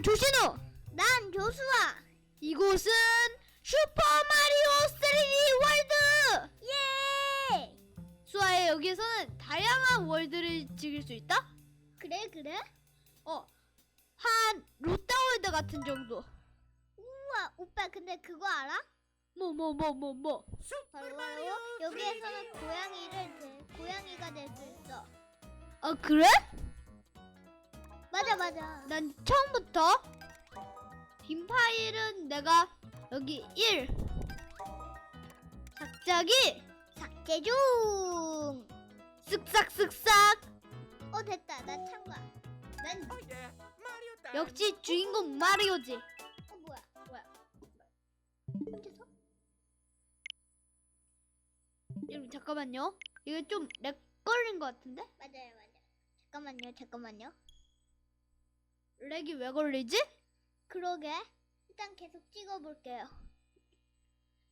난 조신우. 난 조수아. 이곳은 슈퍼 마리오 3D 월드. 예. 수아의 여기에서는 다양한 월드를 즐길 수 있다. 그래 그래? 어, 한 롯데 월드 같은 정도. 우와 오빠 근데 그거 알아? 뭐 뭐 뭐 뭐 뭐. 바로 바로 여기에서는 고양이를 대, 고양이가 될 수 있어. 아 그래? 맞아 맞아. 난 처음부터 빈 파일은 내가 여기 1 작작이 삭제 중. 쓱싹쓱싹 어 됐다. 난 참가. 난 Oh yeah, Mario time. 역시 주인공 마리오지 어 뭐야? 뭐야? 혼자서? 여러분 잠깐만요 이거 좀렉 걸린 것 같은데? 맞아요 맞아. 잠깐만요 잠깐만요. 렉이 왜 걸리지? 그러게. 일단 계속 찍어볼게요.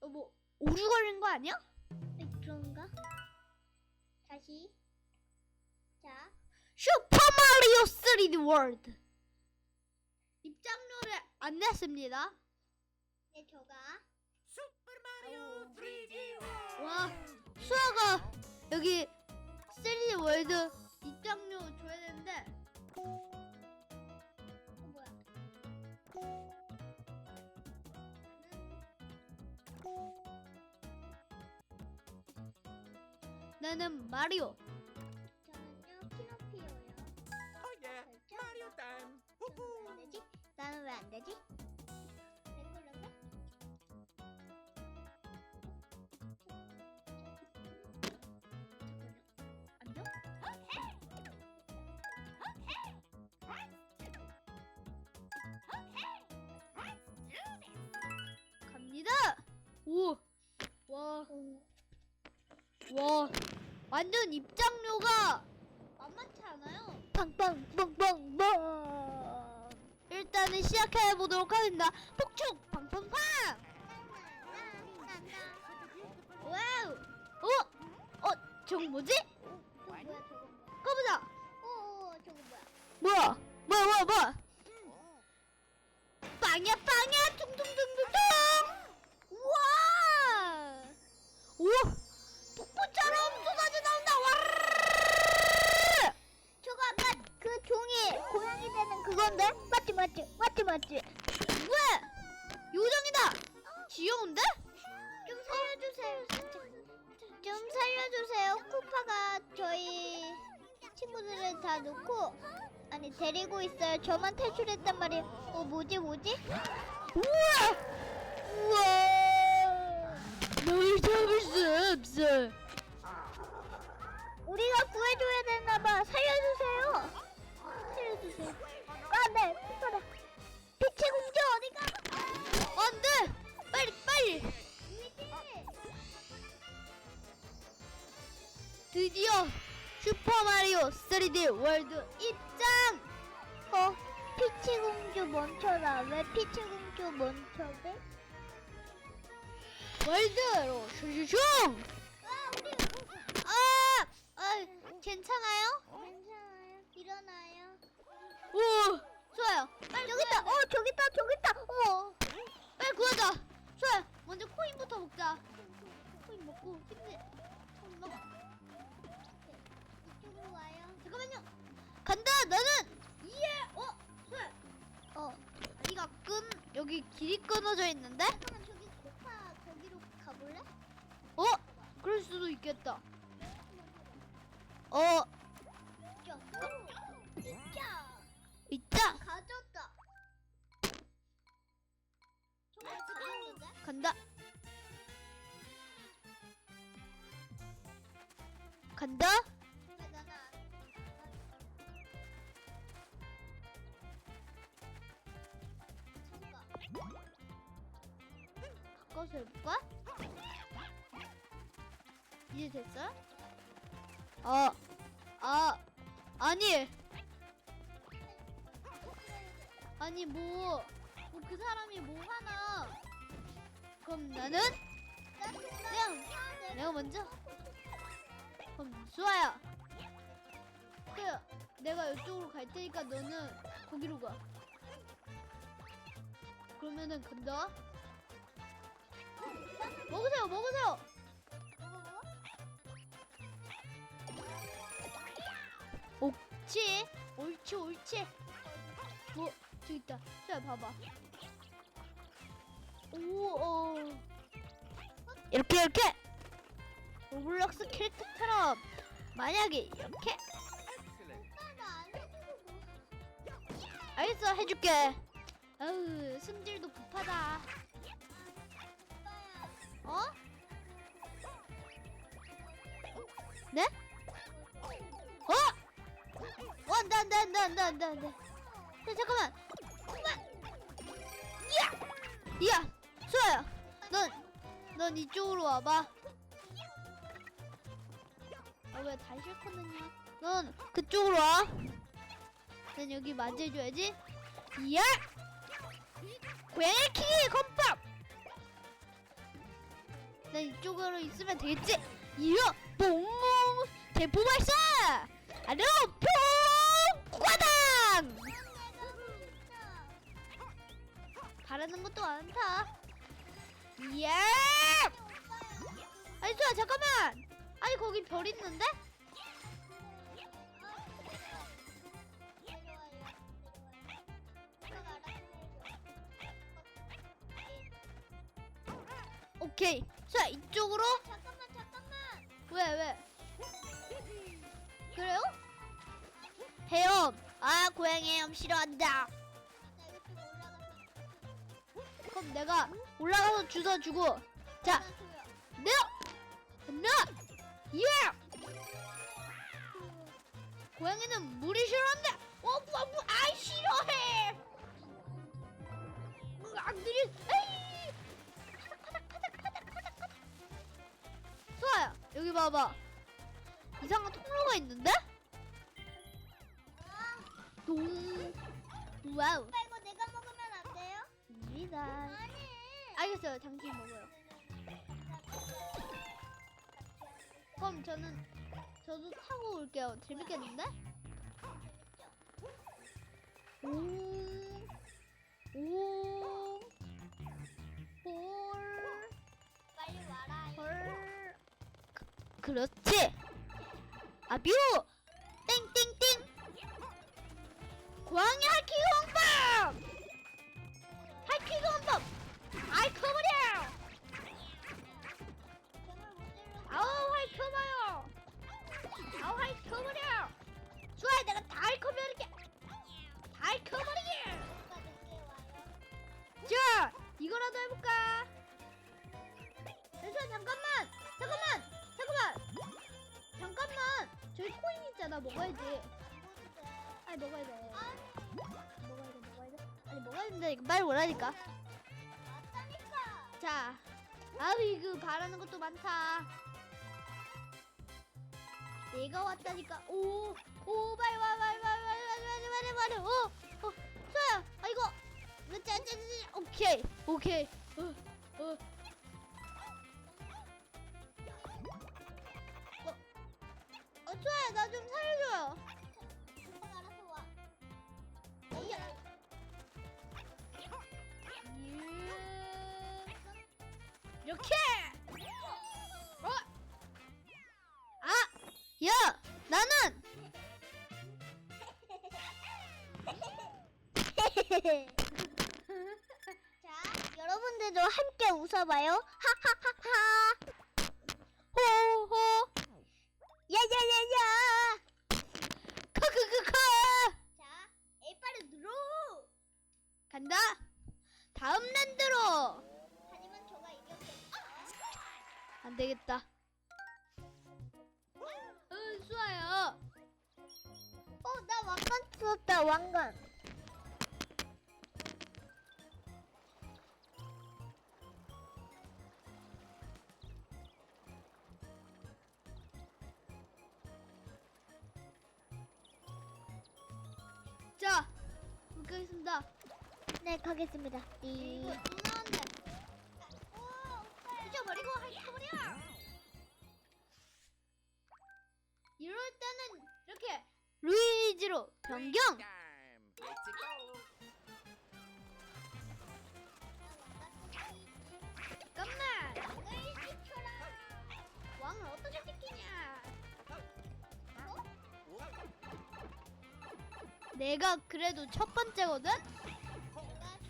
어, 뭐 오류 걸린 거 아니야? 네, 그런가? 다시. 자. 슈퍼 마리오 3D 월드 입장료를 안 냈습니다 네 저가. Super Mario 3D World. 와 수아가 여기 3D 월드 입장료 줘야 마리오 저는요. Oh yeah, Mario time. 저는 왜안 Woohoo. 되지? 나는 왜 안 되지? 내 걸렸나? 안녕? 갑니다 오 와, 오. 와, 완전 입장료가 만만치 않아요. 팡팡팡팡팡. 일단은 시작해 보도록 하겠습니다. 폭죽 팡팡팡. 와우. 어? 어? 저거 뭐지? 뭐야 뭐야? 가보자. 오 저거 뭐야? 뭐야? 뭐야 뭐야 뭐야? 빵야 빵야 퉁퉁퉁퉁퉁. 우와. 오. 폭포처럼 건데? 맞지 맞지 맞지 맞지? 왜? 요정이다. 귀여운데? 좀 살려주세요. 좀 살려주세요. 쿠파가 저희 친구들을 다 놓고 아니 데리고 있어요. 저만 탈출했단 말이에요. 어 뭐지 뭐지? 우와. 우와. 널 잡을 수 없어. 우리가 구해줘야 되나봐. 살려주세요. 살려주세요. 안돼 쿠파다. 빛의 공주 어디가? 안 돼. 빨리 빨리. 드디어 슈퍼 마리오 3D 월드 입장. 어 피치 공주 멈춰라. 왜 피치 공주 멈춰대? 월드로 슈슈슝. 아 우리 아, 아, 괜찮아요? 괜찮아요. 일어나요. 오, 좋아요. 빨리 저기 있다. 어 저기 있다. 저기 있다. 어. 빨리 구하자. 좋아요. 먼저 코인부터 먹자. 코인 먹고 힘내. 코인 먹어. 이쪽으로 와요. 잠깐만요. 간다. 나는 이해. 어, 좋아요. 어. 다리가 끈 여기 길이 끊어져 있는데? 잠깐만 저기 코파 거기로 가볼래? 어? 그럴 수도 있겠다. 어, 잠깐. 바꿔서 해볼까? 이제 됐어요? 아, 아, 아니, 아니 뭐, 뭐 그 사람이 뭐 하나? 그럼 나는 그냥 내가 먼저. 그럼 수아야. 그 내가 이쪽으로 갈 테니까 너는 거기로 가. 그러면은 간다. 먹으세요, 먹으세요. 옳지, 옳지, 옳지. 뭐 저기 있다. 자, 봐봐. 오, 어. 이렇게 이렇게. 로블록스 캐릭터처럼 만약에 이렇게. 알겠어 해줄게. 아우 승질도 급하다. 어? 네? 어? 어, 안돼 안돼 안돼 안돼 안돼 안돼. 자 잠깐만. 잠깐만. 야, 야, 수아야, 넌, 넌 이쪽으로 와봐. 아, 왜 다시 싫거든요? 넌 그쪽으로 와. 난 여기 맞아줘야지. 야! 고양이 키 건빵! 난 이쪽으로 있으면 되겠지? 이야! 뽕! 대포 발사! 아로 퐁! 과당! 바라는 것도 많다. 이야! 아니, 수아, 잠깐만! 아니, 거기 별 있는데? 오케이. 수아, 이쪽으로? 잠깐만 잠깐만 왜, 왜? 그래요? 헤엄! 아, 고양이 헤엄 싫어한다. 그럼 내가 올라가서 주워 주고. 자, 고양이는 물이 싫어한다! 어, 뭐, 뭐, 아이, 싫어해! 안 들이, 에이! 수아야, 여기 봐봐. 이상한 통로가 있는데? 동, 와우. 오빠 이거 내가 먹으면 안 돼요? 입니다. 아니 알겠어요. 당신 먹어요. 그럼 저는 저도 타고 올게요. 재밌겠는데? 오, 오, 볼, 빨리 와라 볼. 그, 그렇지. 아뷰, 땡땡땡. 고양이 할 있잖아, 먹어야지. 아니 먹어야 돼. 먹어야 돼, 먹어야 돼. 아니 먹어야 된다니까 말 못하니까. 맞다니까 자, 아우 이거 바라는 것도 많다. 내가 왔다니까. 오, 오, 빨리 와, 빨리 와, 빨리 와, 빨리 빨리 빨리. 오, 어, 소야, 아 이거, 이거. 오케이, 오케이. 어, 어. 어, 어, 소야, 나 좀 살려줘요. 알아서 와 이야. 이렇게. 어? 아, 야, 나는. 자 여러분들도 함께 웃어봐요 하하하하 호호. 야야야야 크크크크. 자 에이파를 들어 간다. 다음 랜드로. 하지만 저가 이겼겠죠 안 되겠다. 응, 수아야. 어나 왕관 썼다 왕관 자, 가겠습니다. 네 가겠습니다 이거 이또 나왔네. 잊어버리고 할거버려 이럴 때는 이렇게 루이지로 변경. 내가 그래도 첫 번째거든? 내가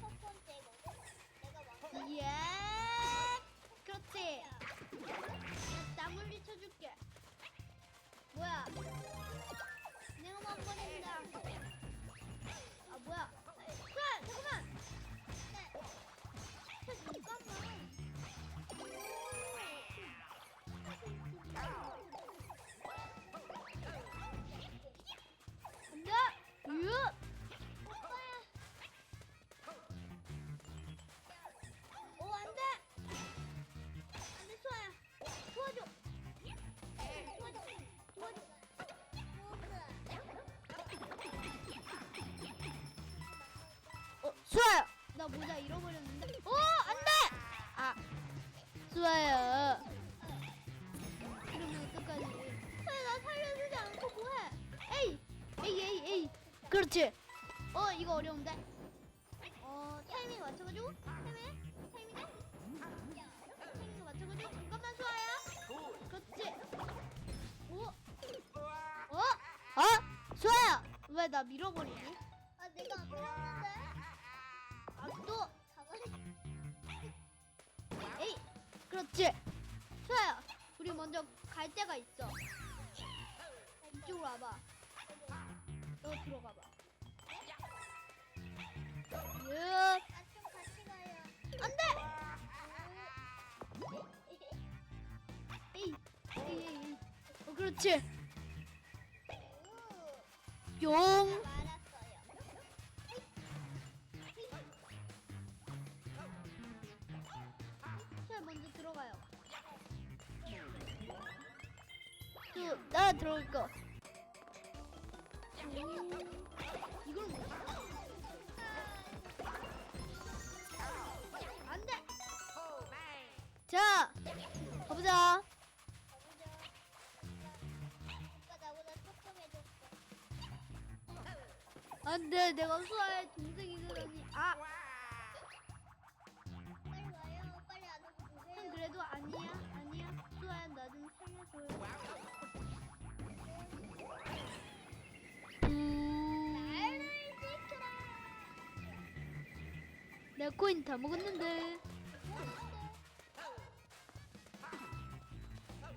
첫 번째거든. 내가 왕. 예. 그렇지. 나 물리 쳐줄게. 뭐야? 어, 수아야! 나 모자 잃어버렸는데. 어, 안 돼! 아, 수아야. 이러면 어떡하지? 왜 나 살려주지 않고 뭐해? 에이! 에이, 에이, 에이. 그렇지. 어, 이거 어려운데? 어 타이밍 맞춰가지고 타이밍 타이밍 타이밍 맞춰가지고 잠깐만 수아야. 그렇지. 오, 어? 어? 수아야! 왜나 밀어버리니? 아 내가 안 그렇지. 수아야, 우리 먼저 갈 데가 있어. 이쪽으로 와봐. 너 들어가봐. 가요. 안 돼! 에이, 에이, 에이. 어, 그렇지. 용. 또, 나 들어올 거. 못. 안 돼! 자, 가보자. 안 돼, 내가 수아의 동생이 되다니. 아, 내 코인 다 먹었는데.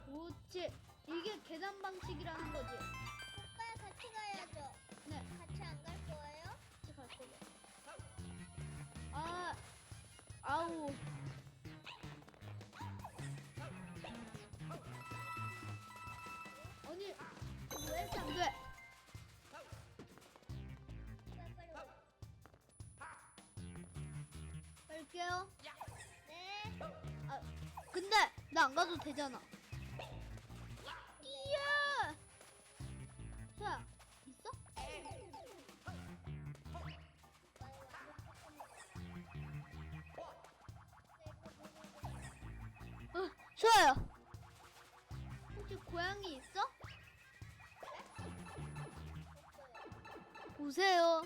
그렇지. 이게 계산 방식이라는 거지. 오빠 같이 가야죠. 네, 같이 안 갈 거예요? 같이 갈 거죠. 아, 아우. 아니, 왜 이렇게 안 돼? 가도 되잖아. 이야! 수야, 있어? 어, 수아야. 혹시 고양이 있어? 보세요.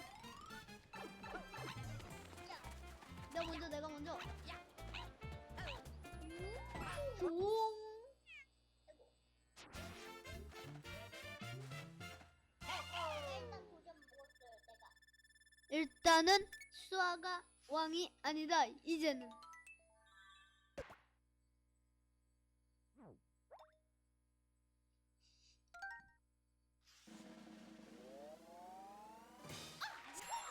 내가 먼저, 내가 먼저. 내가. 일단은 수아가 왕이 아니다. 이제는.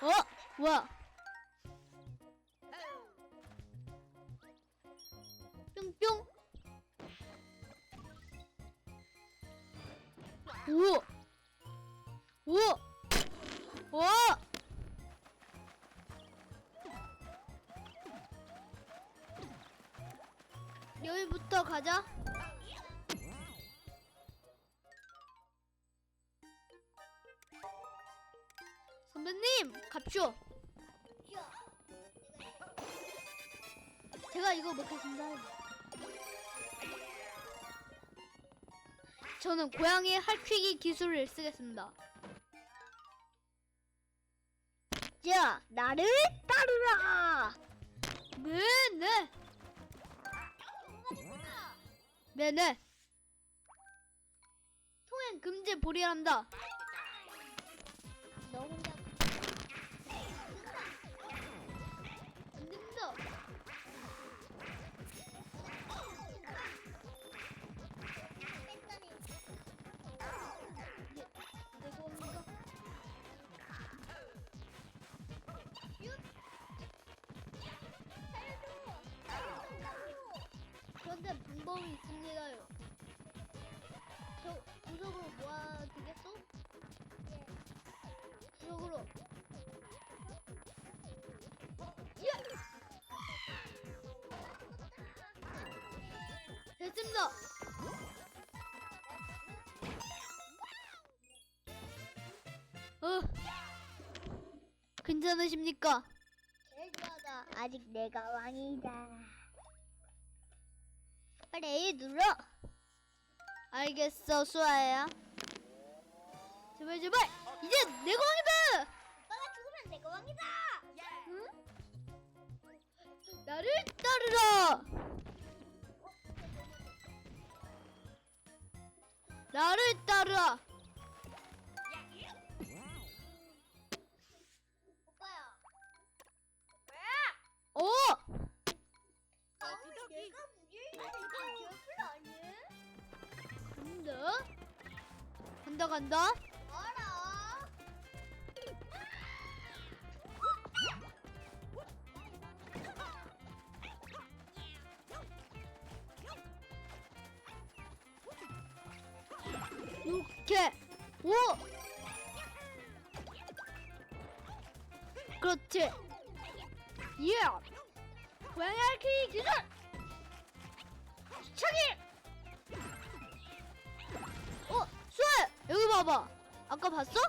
어? 뭐 오. 오. 와. 여기부터 가자. 선배님. 쉬어. 제가 이거 먹겠습니다. 저는 고양이 할퀴기 기술을 쓰겠습니다. 자, 나를 따르라. 네, 네, 네, 네. 통행 금지 보리란다. 최대한 방법이 있습니다요. 저 구석으로 모아 되겠어? 구석으로. 예! 됐습니다. 어, 괜찮으십니까? 제일 좋아하다. 아직 내가 왕이다. 빨리 A 눌러. 알겠어, 수아야. 제발, 제발! 이제 내가 왕이다! 오빠가 죽으면 내가 왕이다. 나를 따르라! 나를 따르라! 간다, 간다. 봐봐. 아까 봤어?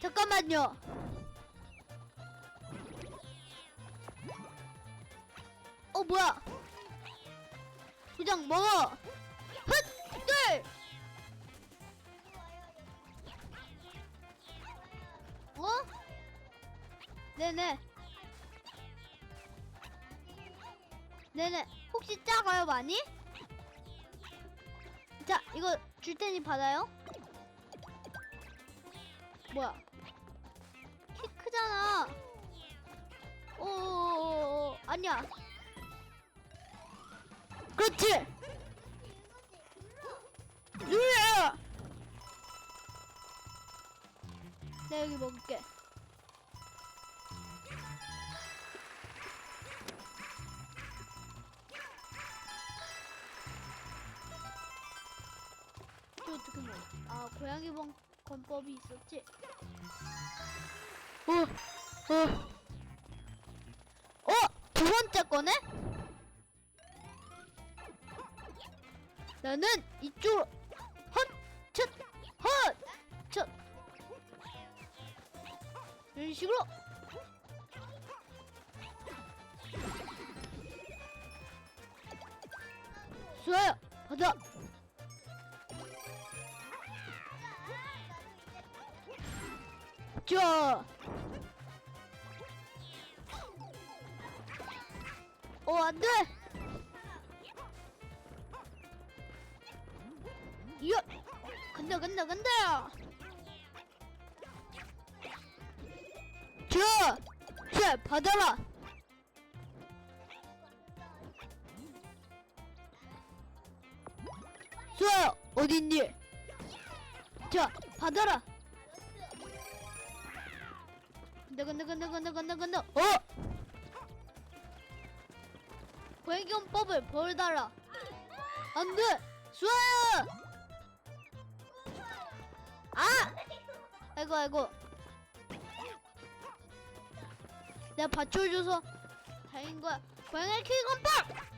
잠깐만요. 어 뭐야? 도장 먹어. 헛, 둘. 어? 네네. 네네. 혹시 작아요 많이? 자, 이거 줄 테니 받아요. 뭐야? 키 크잖아. 오, 아니야. 그렇지. 눌러. 내가 여기 먹을게. 아 고양이 번 건법이 있었지. 어, 어, 어, 두 번째 거네? 나는 이쪽으로 헛, 첫, 헛, 첫. 이런 식으로. 수아야 받아 자 어, 안 돼! 이야! 간다, 간다, 간다! 자! 자, 받아라! 수아야, 어딨니? 자, 받아라! 간다, 간다, 간다, 간다, 간다, 간다! 어! 고행경법을 벌달아! 안 돼! 수아야! 아! 아이고, 아이고. 내가 받쳐줘서 다행인 거야. 고양이 킹건법!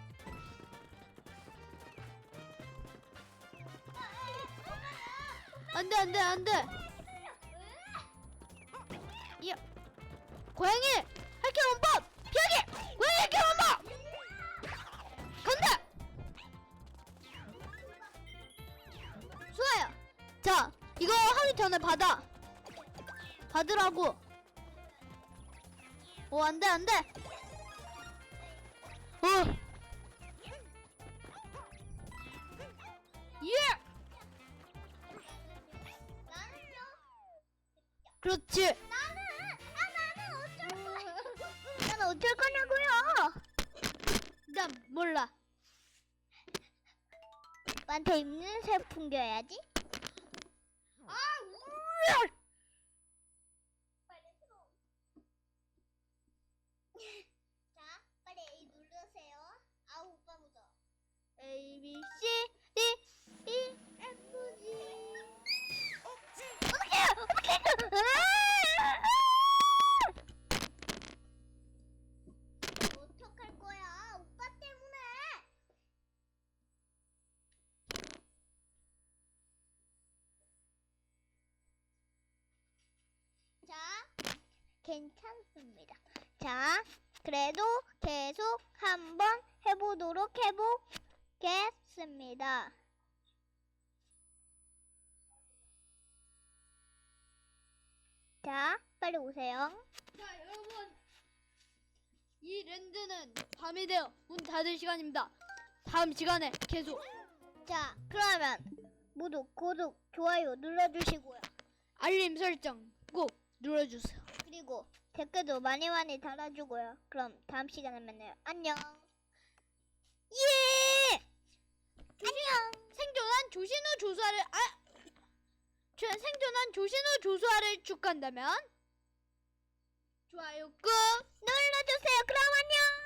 안 돼, 안 돼, 안 돼! 고양이! 할킹건법! 피하기! 고양이 할킹건법! 간다! 수아야! 자, 이거 하기 전에 받아! 받으라고! 오, 안 돼, 안 돼! 그래도 계속 한번 해보도록 해보겠습니다. 자, 빨리 오세요. 자 여러분 이 랜드는 밤이 되어 문 닫을 시간입니다 다음 시간에 계속 자, 그러면 모두 구독, 좋아요 눌러주시고요. 알림 설정 꼭 눌러주세요 그리고 댓글도 많이 많이 달아주고요. 그럼 다음 시간에 만나요. 안녕. 예! 안녕. 생존한 조신우 조사를 아 저- 생존한 조신우 조사를 축하한다면 좋아요 꾹 눌러주세요. 그럼 안녕.